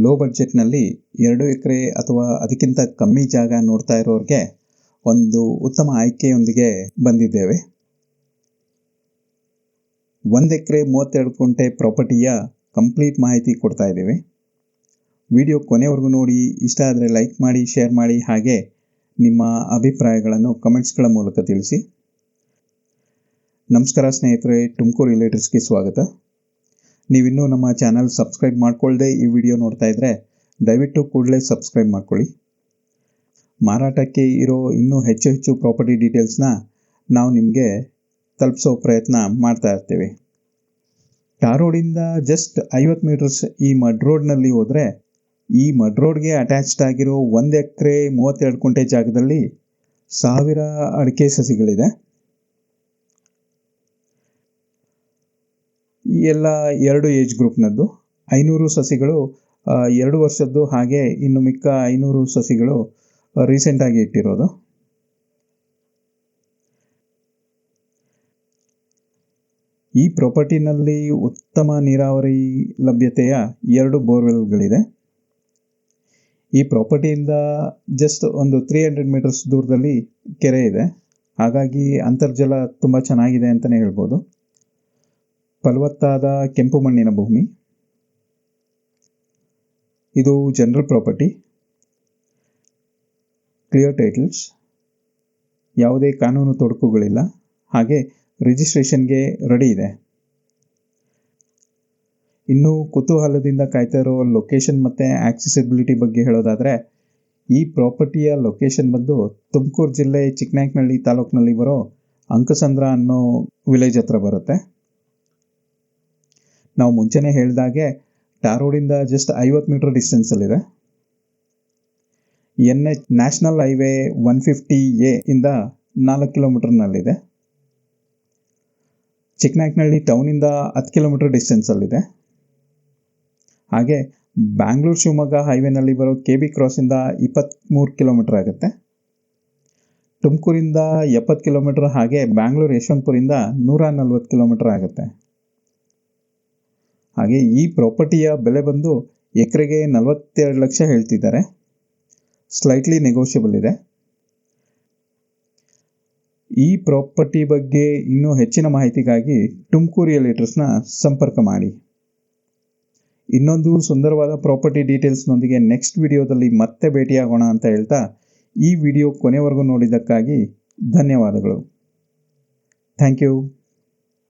Low ಬಡ್ಜೆಟ್ನಲ್ಲಿ ಎರಡು ಎಕರೆ ಅಥವಾ ಅದಕ್ಕಿಂತ ಕಮ್ಮಿ ಜಾಗ ನೋಡ್ತಾ ಇರೋರಿಗೆ ಒಂದು ಉತ್ತಮ ಆಯ್ಕೆಯೊಂದಿಗೆ ಬಂದಿದ್ದೇವೆ. ಒಂದು ಎಕರೆ ಮೂವತ್ತೆರಡು ಕುಂಟೆ ಪ್ರಾಪರ್ಟಿಯ ಕಂಪ್ಲೀಟ್ ಮಾಹಿತಿ ಕೊಡ್ತಾ ಇದ್ದೀವಿ. ವಿಡಿಯೋ ಕೊನೆವರೆಗೂ ನೋಡಿ, ಇಷ್ಟ ಆದರೆ ಲೈಕ್ ಮಾಡಿ, ಶೇರ್ ಮಾಡಿ, ಹಾಗೆ ನಿಮ್ಮ ಅಭಿಪ್ರಾಯಗಳನ್ನು ಕಮೆಂಟ್ಸ್ಗಳ ಮೂಲಕ ತಿಳಿಸಿ. ನಮಸ್ಕಾರ ಸ್ನೇಹಿತರೆ, ತುಮಕೂರು ರಿಲೇಟರ್ಸ್ಗೆ ಸ್ವಾಗತ. ನೀವಿನ್ನೂ ನಮ್ಮ ಚಾನಲ್ ಸಬ್ಸ್ಕ್ರೈಬ್ ಮಾಡ್ಕೊಳ್ಳದೆ ಈ ವಿಡಿಯೋ ನೋಡ್ತಾ ಇದ್ದರೆ ದಯವಿಟ್ಟು ಕೂಡಲೇ ಸಬ್ಸ್ಕ್ರೈಬ್ ಮಾಡ್ಕೊಳ್ಳಿ. ಮಾರಾಟಕ್ಕೆ ಇರೋ ಇನ್ನೂ ಹೆಚ್ಚು ಹೆಚ್ಚು ಪ್ರಾಪರ್ಟಿ ಡೀಟೇಲ್ಸ್ನ ನಾವು ನಿಮಗೆ ತಲುಪಿಸೋ ಪ್ರಯತ್ನ ಮಾಡ್ತಾ ಇರ್ತೀವಿ. ಟಾರ್ ರೋಡಿಂದ ಜಸ್ಟ್ ಐವತ್ತು ಮೀಟರ್ಸ್ ಈ ಮಡ್ ರೋಡ್ನಲ್ಲಿ ಹೋದರೆ ಈ ಮಡ್ ರೋಡ್ಗೆ ಅಟ್ಯಾಚ್ಡ್ ಆಗಿರೋ ಒಂದು ಎಕರೆ ಮೂವತ್ತೆರಡು ಕುಂಟೆ ಜಾಗದಲ್ಲಿ ಸಾವಿರ ಅಡಿಕೆ ಸಸಿಗಳಿದೆ. ಈ ಎಲ್ಲ ಎರಡು ಏಜ್ ಗ್ರೂಪ್ನದ್ದು ಐನೂರು ಸಸಿಗಳು ಎರಡು ವರ್ಷದ್ದು ಹಾಗೆ ಇನ್ನು ಮಿಕ್ಕ ಐನೂರು ಸಸಿಗಳು ರೀಸೆಂಟಾಗಿ ಇಟ್ಟಿರೋದು. ಈ ಪ್ರಾಪರ್ಟಿನಲ್ಲಿ ಉತ್ತಮ ನೀರಾವರಿ ಲಭ್ಯತೆಯ ಎರಡು ಬೋರ್ವೆಲ್ಗಳಿದೆ. ಈ ಪ್ರಾಪರ್ಟಿಯಿಂದ ಜಸ್ಟ್ ಒಂದು ತ್ರೀ ಹಂಡ್ರೆಡ್ ಮೀಟರ್ಸ್ ದೂರದಲ್ಲಿ ಕೆರೆ ಇದೆ. ಹಾಗಾಗಿ ಅಂತರ್ಜಲ ತುಂಬ ಚೆನ್ನಾಗಿದೆ ಅಂತಲೇ ಹೇಳ್ಬೋದು. ಫಲವತ್ತಾದ ಕೆಂಪು ಮಣ್ಣಿನ ಭೂಮಿ. ಇದು ಜನರಲ್ ಪ್ರಾಪರ್ಟಿ. Clear titles. ಯಾವುದೇ ಕಾನೂನು ತೊಡಕುಗಳಿಲ್ಲ. ಹಾಗೆ ರಿಜಿಸ್ಟ್ರೇಷನ್ಗೆ ರೆಡಿ ಇದೆ. ಇನ್ನು ಕುತೂಹಲದಿಂದ ಕಾಯ್ತಾ ಇರೋ ಲೊಕೇಶನ್ ಮತ್ತು ಆಕ್ಸೆಸಿಬಿಲಿಟಿ ಬಗ್ಗೆ ಹೇಳೋದಾದರೆ, ಈ ಪ್ರಾಪರ್ಟಿಯ ಲೊಕೇಶನ್ ಬಂದು ತುಮಕೂರು ಜಿಲ್ಲೆ ಚಿಕ್ಕನಾಯಕನಹಳ್ಳಿ ತಾಲೂಕಿನಲ್ಲಿ ಬರೋ ಅಂಕಸಂದ್ರ ಅನ್ನೋ ವಿಲೇಜ್ ಹತ್ರ ಬರುತ್ತೆ. ನಾವು ಮುಂಚೆನೇ ಹೇಳಿದಾಗೆ ಟಾರ್ ರೋಡಿಂದ ಜಸ್ಟ್ ಐವತ್ತು metre ಡಿಸ್ಟೆನ್ಸಲ್ಲಿದೆ N H national highway one fifty A ಇಂದ ನಾಲ್ಕು ಕಿಲೋಮೀಟರ್ನಲ್ಲಿದೆ ಚಿಕ್ಕನಾಯಕನಹಳ್ಳಿ ಟೌನಿಂದ ಹತ್ತು ಕಿಲೋಮೀಟರ್ ಡಿಸ್ಟೆನ್ಸಲ್ಲಿದೆ ಹಾಗೆ ಬ್ಯಾಂಗ್ಳೂರು ಶಿವಮೊಗ್ಗ ಹೈವೇನಲ್ಲಿ ಬರೋ ಕೆ ಬಿ ಕ್ರಾಸಿಂದ ಇಪ್ಪತ್ತ್ಮೂರು ಕಿಲೋಮೀಟರ್ ಆಗುತ್ತೆ. ತುಮಕೂರಿಂದ ಎಪ್ಪತ್ತು ಕಿಲೋಮೀಟರ್ ಹಾಗೆ ಬ್ಯಾಂಗ್ಳೂರು ಯಶವಂತಪುರಿಂದ ನೂರ ನಲ್ವತ್ತು ಕಿಲೋಮೀಟರ್ ಆಗುತ್ತೆ. ಹಾಗೆ ಈ ಪ್ರಾಪರ್ಟಿಯ ಬೆಲೆ ಬಂದು ಎಕರೆಗೆ ನಲವತ್ತೆರಡು ಲಕ್ಷ ಹೇಳ್ತಿದ್ದಾರೆ. ಸ್ಲೈಟ್ಲಿ ನೆಗೋಷಿಯಬಲ್ ಇದೆ. ಈ ಪ್ರಾಪರ್ಟಿ ಬಗ್ಗೆ ಇನ್ನೂ ಹೆಚ್ಚಿನ ಮಾಹಿತಿಗಾಗಿ ತುಮಕೂರು ರಿಯಲೇಟರ್ಸ್ನ ಸಂಪರ್ಕ ಮಾಡಿ. ಇನ್ನೊಂದು ಸುಂದರವಾದ ಪ್ರಾಪರ್ಟಿ ಡೀಟೇಲ್ಸ್ನೊಂದಿಗೆ ನೆಕ್ಸ್ಟ್ ವಿಡಿಯೋದಲ್ಲಿ ಮತ್ತೆ ಭೇಟಿಯಾಗೋಣ ಅಂತ ಹೇಳ್ತಾ ಈ ವಿಡಿಯೋ ಕೊನೆವರೆಗೂ ನೋಡಿದ್ದಕ್ಕಾಗಿ ಧನ್ಯವಾದಗಳು. Thank you